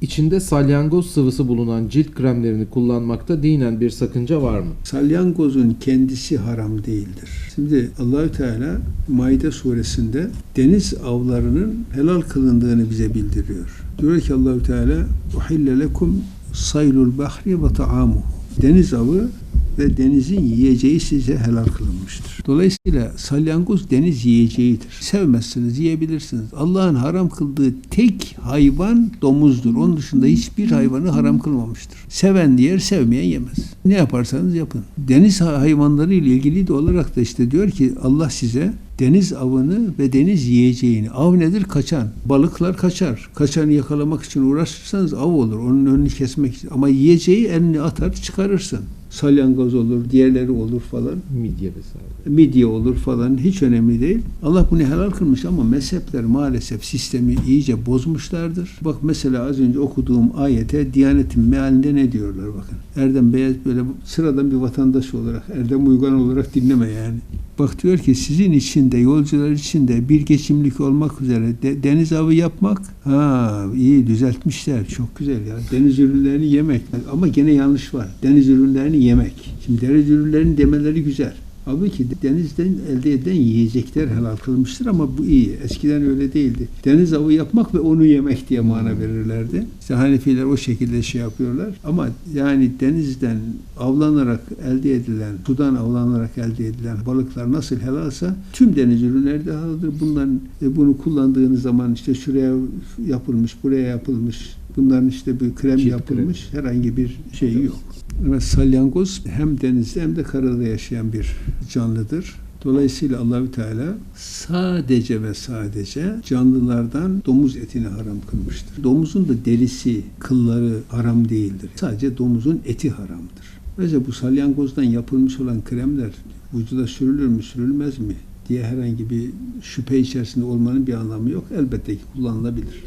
İçinde salyangoz sıvısı bulunan cilt kremlerini kullanmakta dinen bir sakınca var mı? Salyangozun kendisi haram değildir. Şimdi Allahü Teala Maide suresinde deniz avlarının helal kılındığını bize bildiriyor. Diyor ki Allahü Teala uhille lekum saylul bahri ve ta'amuhu. Deniz avı ve denizin yiyeceği size helal kılınmıştır. Dolayısıyla salyangoz deniz yiyeceğidir. Sevmezsiniz, yiyebilirsiniz. Allah'ın haram kıldığı tek hayvan domuzdur. Onun dışında hiçbir hayvanı haram kılmamıştır. Seven yer, sevmeyen yemez. Ne yaparsanız yapın. Deniz hayvanları ile ilgili de olarak da işte diyor ki Allah size deniz avını ve deniz yiyeceğini. Av nedir? Kaçan. Balıklar kaçar. Kaçanı yakalamak için uğraşırsanız av olur. Onun önünü kesmek için. Ama yiyeceği elini atar çıkarırsın. Salyangoz olur, diğerleri olur falan. Midye vesaire. Midye olur falan hiç önemli değil. Allah bunu helal kılmış ama mezhepler maalesef sistemi iyice bozmuşlardır. Bak mesela az önce okuduğum ayete Diyanet'in mealinde ne diyorlar bakın. Erdem Beyaz böyle sıradan bir vatandaş olarak, Erdem Uygan olarak dinleme yani. Bak diyor ki sizin içinde, yolcular içinde bir geçimlik olmak üzere de- deniz avı yapmak, ha iyi düzeltmişler, çok güzel ya. Deniz ürünlerini yemek. Ama gene yanlış var. Deniz ürünlerini yemek. Şimdi deniz ürünlerini demeleri güzel. Halbuki denizden elde edilen yiyecekler helal kılmıştır ama bu iyi. Eskiden öyle değildi. Deniz avı yapmak ve onu yemek diye mana verirlerdi. İşte Hanefiler o şekilde şey yapıyorlar. Ama yani denizden avlanarak elde edilen, sudan avlanarak elde edilen balıklar nasıl helalsa tüm deniz ürünleri de helaldir. Bunların e, bunu kullandığınız zaman işte şuraya yapılmış, buraya yapılmış, bunların işte bir krem Çift yapılmış herhangi bir şey yok. Salyangoz hem denizde hem de karada yaşayan bir canlıdır. Dolayısıyla Allahü Teala sadece ve sadece canlılardan domuz etini haram kılmıştır. Domuzun da derisi, kılları haram değildir. Sadece domuzun eti haramdır. Mesela bu salyangozdan yapılmış olan kremler vücuda sürülür mü, sürülmez mi diye herhangi bir şüphe içerisinde olmanın bir anlamı yok. Elbette ki kullanılabilir.